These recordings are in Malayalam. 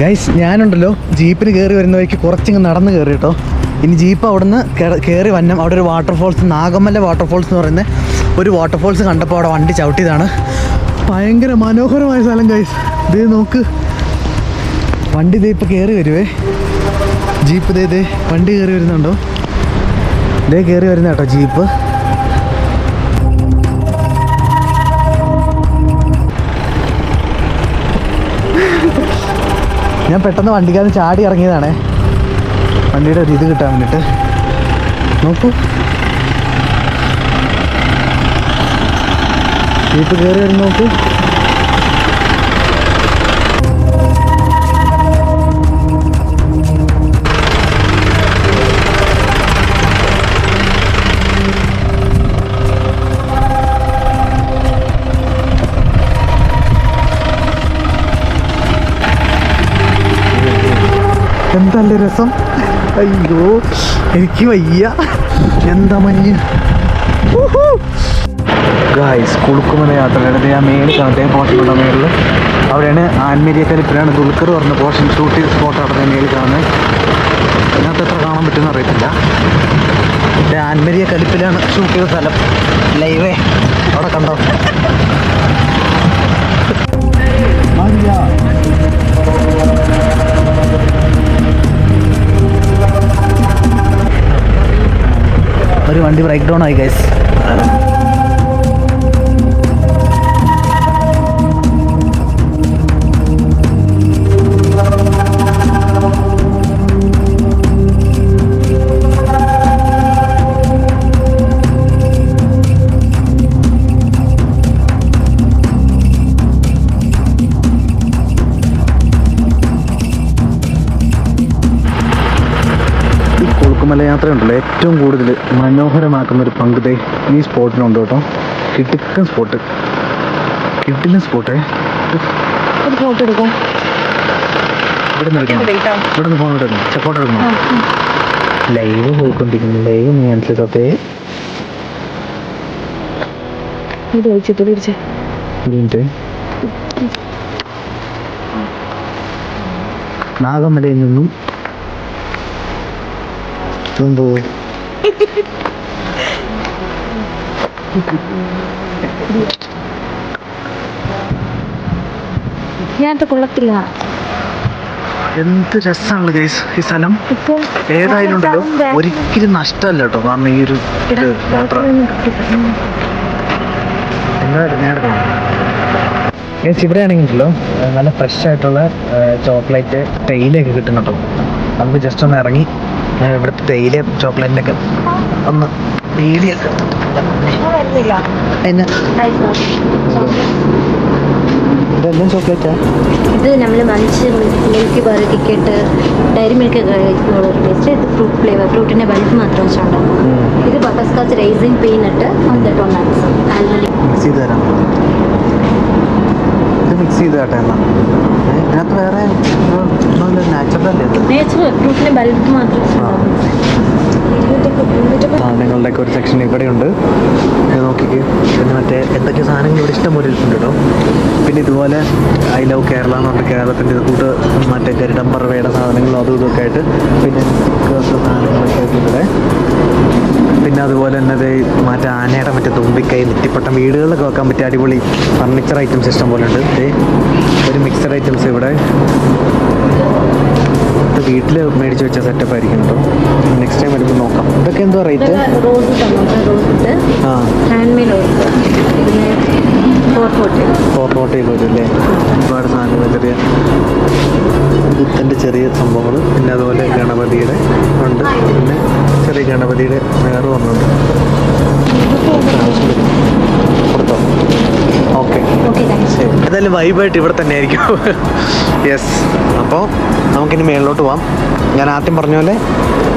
ഗൈസ് ഞാനുണ്ടല്ലോ. ജീപ്പിന് കയറി വരുന്ന വഴിക്ക് കുറച്ചിങ്ങ് നടന്ന് കയറി കേട്ടോ. ഇനി ജീപ്പ് അവിടുന്ന് കയറി വന്നം. അവിടെ ഒരു വാട്ടർഫോൾസ് നാഗമല്ല വാട്ടർഫോൾസ് എന്ന് പറയുന്ന ഒരു വാട്ടർഫോൾസ് കണ്ടപ്പോൾ അവിടെ വണ്ടി ചവിട്ടിയതാണ്. ഭയങ്കര മനോഹരമായ സ്ഥലം ഗൈസ് ഇത് നോക്ക്. വണ്ടി ഇതേ ഇപ്പോൾ കയറി വരുവേ. ജീപ്പ് ഇതേ ഇതേ വണ്ടി കയറി വരുന്നുണ്ടോ? ഇതേ കയറി വരുന്ന കേട്ടോ ജീപ്പ്. ഞാൻ പെട്ടെന്ന് വണ്ടിക്കകത്ത് ചാടി ഇറങ്ങിയതാണ്. വണ്ടിയുടെ ഒരു ഇത് കിട്ടാൻ വേണ്ടിയിട്ട് നോക്കൂ. ജീപ്പ് കയറി വരും നോക്കൂ. രസം അയ്യോ എനിക്ക് വയ്യ. എന്താ മഞ്ഞ്? ഗായ്സ് കുളുക്കുമല യാത്രയുടെ ആ മേളിൽ കാണട്ടെ പോർഷനുള്ള മേളിൽ അവിടെയാണ് ആൻമേരിയക്കരിപ്പിലാണ് ദുൽഖർ പറഞ്ഞ പോർഷൻ ഷൂട്ട് ചെയ്ത സ്പോട്ട് അവിടെ മേളിൽ കാണുന്നത്. അതിനകത്ത് എത്ര കാണാൻ പറ്റുമെന്ന് അറിയത്തില്ല. ആൻമേരിയ കലിപ്പിലാണ് ഷൂട്ട് ചെയ്ത സ്ഥലം. ലൈവേ അവിടെ കണ്ടോ? വണ്ടി ബ്രേക്ക് ഡൗൺ ആയി ഗൈസ് ഈ കൊളുക്കുമല യാത്ര ഉണ്ടല്ലോ ഏറ്റവും കൂടുതൽ മനോഹരമാക്കുന്ന ഒരു പങ്കുതേ ഈ സ്പോട്ടിനുണ്ട് കേട്ടോ. കിട്ടിക്കൻ സ്പോട്ട്. കിട്ടില്ല സ്പോട്ട്. ഒരു ഫോട്ടോ എടുക്കും. ഇവിടെ നിന്ന് എടുക്കണം ഇവിടെ നിന്ന് ഫോൺ എടുക്കണം? ഫോട്ടോ എടുക്കണം ലൈവ് പോയിക്കൊണ്ടിരിക്കുന്നു. ലൈവ് മനസ്സിലത്തെ ഇത് വെച്ചിട്ട് തിരിച്ച് മിനിറ്റ് നാഗമലയിൽ നിന്നും എന്തോ ഞാനത് കൊള്ളത്തില്ല. എന്ത് രസാണ് ഗൈസ് ഈ സ്ഥലം. ഏതായാലും ഉണ്ടല്ലോ. ഒരിക്കലും നഷ്ടമല്ല കേട്ടോ. കാരണം ഈ ഒരു യാത്ര ഗൈസ് ഇവിടെ ആണെങ്കിലോ നല്ല ഫ്രഷ് ആയിട്ടുള്ള ചോക്ലേറ്റ് തേയിലയൊക്കെ കിട്ടും കേട്ടോ നമുക്ക് ജസ്റ്റ് ഒന്ന് ഇറങ്ങി ഏ, ഇവിടുത്തെ തേയില ചോക്ലേറ്റിനൊക്കെ ഒന്ന് പേടിയൊക്കെ ഇതെല്ലാം ചോക്ലേറ്റാ? ഇത് നമ്മൾ munch milk bar dairy milk കഴിക്കുന്നുള്ള ഒരു ടേസ്റ്റ് ഇത് ഫ്രൂട്ട് ഫ്ലേവർ ഫ്രൂട്ടിന്റെ ബൾബ് മാത്രം വെച്ചുണ്ടാകും ഇത് ബട്ടർ സ്കോച്ച് റൈസിൻ പീനട്ട് എന്നിട്ട് നട്ട്സ് ആൽമണ്ട് മിക്സ് ചെയ്ത് തരാം ഇത് മിക്സ് ചെയ്ത് കേട്ടെ എന്നാ ഇതിനകത്ത് വേറെ സാധനങ്ങളുടെ ഒക്കെ ഒരു സെക്ഷൻ ഇവിടെയുണ്ട് ഉണ്ട്. നോക്കിക്കേ. പിന്നെ മറ്റേ എന്തൊക്കെ സാധനങ്ങൾ ഇവിടെ ഇഷ്ടം പോലെ ഉണ്ട് കേട്ടോ. പിന്നെ ഇതുപോലെ ഐ ലവ് കേരള എന്ന് പറഞ്ഞ കേരളത്തിന്റെ ഇത് കൂട്ട് മറ്റേ ഗരുഡം പറവയുടെ സാധനങ്ങളും അതും ഇതൊക്കെ ആയിട്ട് പിന്നെ സാധനങ്ങളൊക്കെ ആയിട്ട് ഇവിടെ പിന്നെ അതുപോലെ തന്നെ അത് മറ്റേ ആനയുടെ മറ്റേ തുമ്പിക്കൈ നെറ്റിപ്പട്ടം വീടുകളിലൊക്കെ വെക്കാൻ പറ്റിയ അടിപൊളി ഫർണിച്ചർ ഐറ്റംസ് ഇഷ്ടം പോലെ ഉണ്ട്. ഒരു മിക്സഡ് ഐറ്റംസ് ഇവിടെ. ഇത് വീട്ടിൽ മേടിച്ച് വെച്ച സെറ്റപ്പ് ആയിരിക്കും കേട്ടോ നെക്സ്റ്റ് ടൈം വരുമ്പോൾ നോക്കാം. ഇതൊക്കെ എന്തോ റേറ്റ് ആ. ഫോർ ഫോർട്ടി വരും അല്ലേ? ഒരുപാട് സാധനങ്ങൾ ചെറിയ ബുദ്ധന്റെ ചെറിയ സംഭവങ്ങൾ പിന്നെ അതുപോലെ ഗണപതിയുടെ ഉണ്ട്. ചെറിയ ഗണപതിയുടെ വേറെ വന്നിട്ടുണ്ട് കൊടുത്തോ ഓക്കെ എന്തായാലും വൈബായിട്ട് ഇവിടെ തന്നെ ആയിരിക്കും യെസ് അപ്പോൾ നമുക്കിനി മേളിലോട്ട് പോവാം. ഞാൻ ആദ്യം പറഞ്ഞ പോലെ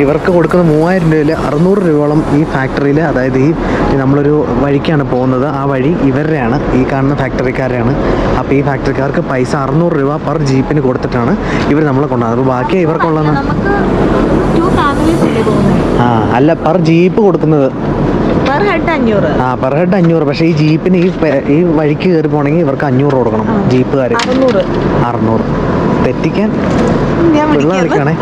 ഇവർക്ക് കൊടുക്കുന്ന മൂവായിരം രൂപയിൽ അറുന്നൂറ് രൂപയോളം ഈ ഫാക്ടറിയിൽ അതായത് ഈ ഈ നമ്മളൊരു വഴിക്കാണ് പോകുന്നത്. ആ വഴി ഇവരുടെയാണ്. ഈ കാണുന്ന ഫാക്ടറിക്കാരെയാണ് അപ്പോൾ ഈ ഫാക്ടറിക്കാർക്ക് പൈസ അറുന്നൂറ് രൂപ പെർ ജീപ്പിന് കൊടുത്തിട്ടാണ് ഇവർ നമ്മളെ കൊണ്ടുപോകുന്നത്. അപ്പോൾ ബാക്കി ഇവർക്കുള്ളതെന്ന് നമുക്ക് ടു ഫാമിലീസ് അല്ലേ പോകുന്നത് ആ അല്ല പെർ ജീപ്പ് കൊടുക്കുന്നത്. പെർ ഹെഡ് അഞ്ഞൂറ്. ആ പെർ ഹെഡ് അഞ്ഞൂറ്. പക്ഷേ ഈ ജീപ്പിന് ഈ ഈ വഴിക്ക് കയറി പോകണമെങ്കിൽ ഇവർക്ക് അഞ്ഞൂറ് കൊടുക്കണം ജീപ്പുകാർ അറുന്നൂറ്. അറുന്നൂറ്. തെറ്റിക്കാൻ വെള്ളം കളിക്കണേ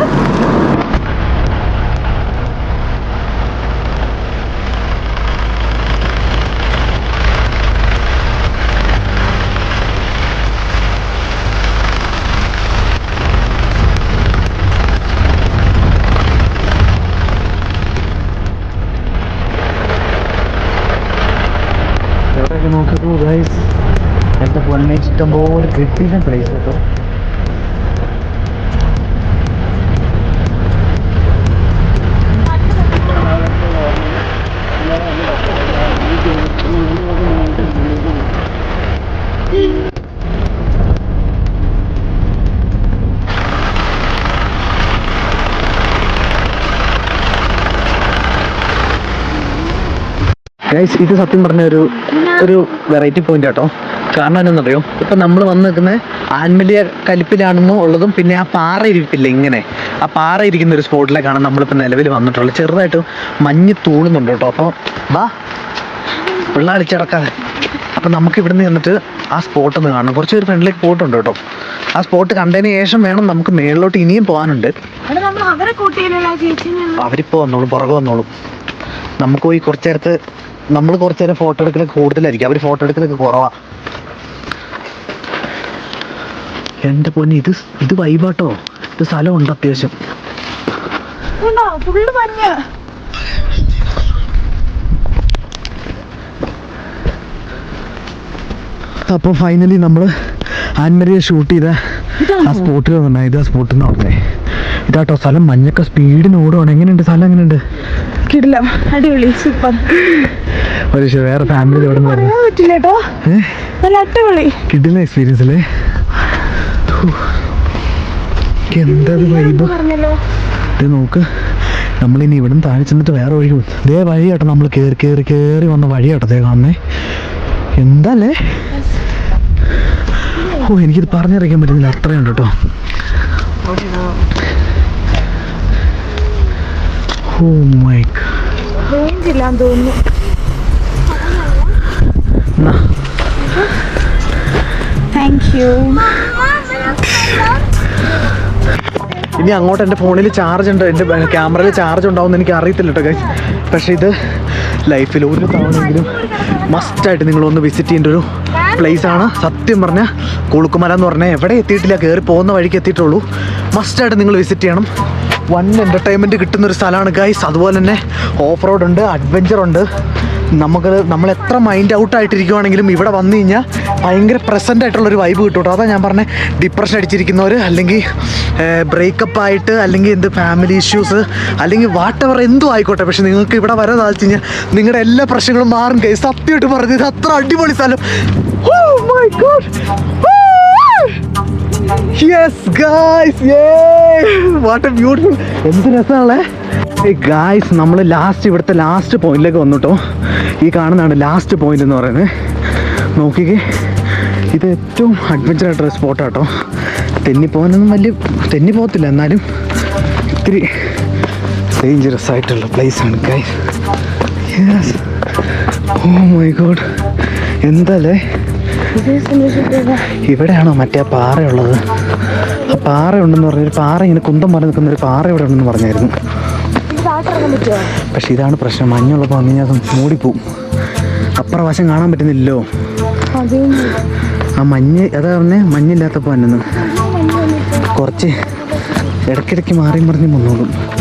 എവിടെയൊക്കെ നോക്കിയപ്പോൾ ഗൈസ് എന്റെ പൊന്നെ ഇഷ്ടംപോലെ കിട്ടിയ പ്ലേസ് കേട്ടോ. ഗൈസ് ഇത് സത്യം പറഞ്ഞ ഒരു ഒരു വെറൈറ്റി പോയിന്റ് കേട്ടോ കാരണം എന്നറിയോ ഇപ്പം നമ്മൾ വന്ന് നിൽക്കുന്ന ആൻമലിയ കലിപ്പിലാണെന്നോ ഉള്ളതും പിന്നെ ആ പാറ ഇരിപ്പില്ല ഇങ്ങനെ. ആ പാറ ഇരിക്കുന്ന ഒരു സ്പോട്ടിലേക്കാണ് നമ്മളിപ്പോൾ നിലവിൽ വന്നിട്ടുള്ളത്. ചെറുതായിട്ട് മഞ്ഞ് തൂളുന്നുണ്ട് കേട്ടോ അപ്പോൾ വാ വെള്ളം അപ്പൊ അപ്പം നമുക്ക് ഇവിടുന്ന് ചെന്നിട്ട് ആ സ്പോട്ട് ഒന്ന് കാണണം. കുറച്ച് ഒരു ഫ്രണ്ടിലേക്ക് പോയിട്ടുണ്ട് കേട്ടോ ആ സ്പോട്ട് കണ്ടതിന് ശേഷം വേണം നമുക്ക് മേളിലോട്ട് ഇനിയും പോകാനുണ്ട്. അവരിപ്പോ അവരിപ്പോൾ വന്നോളും പുറകെ വന്നോളും. നമുക്ക് പോയി കുറച്ച് നേരത്ത് നമ്മൾ കുറച്ച് നേരം ഫോട്ടോ എടുക്കലൊക്കെ കൂടുതലായിരിക്കും. അവർ ഫോട്ടോ എടുക്കലൊക്കെ കുറവാ. എന്റെ പൊന്നെ ഇത് ഇത് വൈബാട്ടോ ഇത് സ്ഥലമുണ്ട് അത്യാവശ്യം. അപ്പോൾ ഫൈനലി നമ്മൾ ആൻമരിയെ ഷൂട്ട് ചെയ്ത ആ സ്പോട്ടിൽ വന്നിട്ടുണ്ടായി ഇത് ആ സ്പോട്ടിൽ നിന്ന് പറഞ്ഞേ ഇതാട്ടോ സ്ഥലം. മഞ്ഞൊക്കെ സ്പീഡിന് ഓടുവാണ്. എങ്ങനെയുണ്ട്? സ്ഥലം എങ്ങനെയുണ്ട്? കിടില അടിപൊളി സൂപ്പർ ഒരു പക്ഷേ വേറെ ഫാമിലി പറഞ്ഞു പറയാൻ പറ്റില്ല കേട്ടോ. നല്ല അടിപൊളി. കിട്ടുന്ന എക്സ്പീരിയൻസ് അല്ലേ? എന്താ വൈബ് ഇത് നോക്ക്. നമ്മളിനി ഇവിടുന്ന് താഴെ ചെന്നിട്ട് വേറെ വഴി പോകും ഇതേ വഴി കേട്ടോ നമ്മൾ കേറി കേറി കേറി വന്ന വഴി കേട്ടോ അതേ കാണുന്നേ. എന്താല്ലേ? ഓ എനിക്കിത് പറഞ്ഞറിയിക്കാൻ പറ്റുന്നില്ല. അത്രയുണ്ട് കേട്ടോ. ഓ മൈ റേഞ്ച് ഇല്ലാന്ന് തോന്നുന്നു താങ്ക് യു ഇനി അങ്ങോട്ട് എന്റെ ഫോണിൽ ചാർജ് ഉണ്ട്. എന്റെ ക്യാമറയിൽ ചാർജ് ഉണ്ടാവുമെന്ന് എനിക്ക് അറിയത്തില്ല കേട്ടോ പക്ഷെ പക്ഷേ ഇത് ലൈഫിൽ ഒരു തവണയെങ്കിലും മസ്റ്റായിട്ട് നിങ്ങളൊന്ന് വിസിറ്റ് ചെയ്യേണ്ട ഒരു പ്ലേസ് ആണ്. സത്യം പറഞ്ഞാൽ കുളുക്കുമല എന്ന് പറഞ്ഞാൽ എവിടെ എത്തിയിട്ടില്ല കയറി പോകുന്ന വഴിക്ക് എത്തിയിട്ടുള്ളൂ. മസ്റ്റായിട്ട് നിങ്ങൾ വിസിറ്റ് ചെയ്യണം. വൺ എന്റർടൈൻമെന്റ് കിട്ടുന്ന ഒരു സ്ഥലമാണ്. ഗൈസ് അതുപോലെ തന്നെ ഓഫ് റോഡ് ഉണ്ട് അഡ്വഞ്ചർ ഉണ്ട്. നമുക്ക് നമ്മൾ എത്ര മൈൻഡ് ഔട്ട് ആയിട്ടിരിക്കുവാണെങ്കിലും ഇവിടെ വന്നു കഴിഞ്ഞാൽ ഭയങ്കര പ്രസന്റ് ആയിട്ടുള്ളൊരു വൈബ് കിട്ടും കേട്ടോ. അതാ ഞാൻ പറഞ്ഞത് ഡിപ്രഷൻ അടിച്ചിരിക്കുന്നവർ അല്ലെങ്കിൽ ബ്രേക്കപ്പ് ആയിട്ട് അല്ലെങ്കിൽ എന്ത് ഫാമിലി ഇഷ്യൂസ് അല്ലെങ്കിൽ വാട്ട് എവർ എന്തും ആയിക്കോട്ടെ. പക്ഷെ നിങ്ങൾക്ക് ഇവിടെ വരാൻ സാധിച്ചു കഴിഞ്ഞാൽ നിങ്ങളുടെ എല്ലാ പ്രശ്നങ്ങളും മാറും. കൈ സത്യമായിട്ട് പറഞ്ഞത് ഇത് അത്ര അടിപൊളി സ്ഥലം. Yes guys what a beautiful എന്ത് രസമാണല്ലേ? ഗായ്സ് നമ്മൾ ലാസ്റ്റ് ഇവിടുത്തെ ലാസ്റ്റ് പോയിന്റിലേക്ക് വന്നിട്ടോ. ഈ കാണുന്നതാണ് ലാസ്റ്റ് പോയിന്റ് എന്ന് പറയുന്നത്. നോക്കിക്കേ. ഇത് ഏറ്റവും അഡ്വഞ്ചർ ആയിട്ടുള്ള സ്പോട്ടാട്ടോ തെന്നിപ്പോകാനൊന്നും വലിയ തെന്നി പോകത്തില്ല എന്നാലും ഇത്തിരി ഡേഞ്ചറസ് ആയിട്ടുള്ള പ്ലേസ് ആണ് guys yes oh my god എന്തല്ലേ? ഇവിടെയാണോ മറ്റേ പാറയുള്ളത്? പാറ ഉണ്ടെന്ന് പറഞ്ഞൊരു പാറ ഇങ്ങനെ കുന്തം മാറി നിൽക്കുന്ന ഒരു പാറ ഇവിടെ ഉണ്ടെന്ന് പറഞ്ഞായിരുന്നു. പക്ഷെ ഇതാണ് പ്രശ്നം. മഞ്ഞുള്ളപ്പോൾ വന്നു കഴിഞ്ഞാൽ മൂടിപ്പോവും. അപ്പുറ വശം കാണാൻ പറ്റുന്നില്ലല്ലോ. ആ മഞ്ഞ് അതാ പറഞ്ഞേ മഞ്ഞില്ലാത്തപ്പോൾ അന്നു കുറച്ച് ഇടയ്ക്കിടയ്ക്ക് മാറി മറിഞ്ഞ് കുഴപ്പമില്ല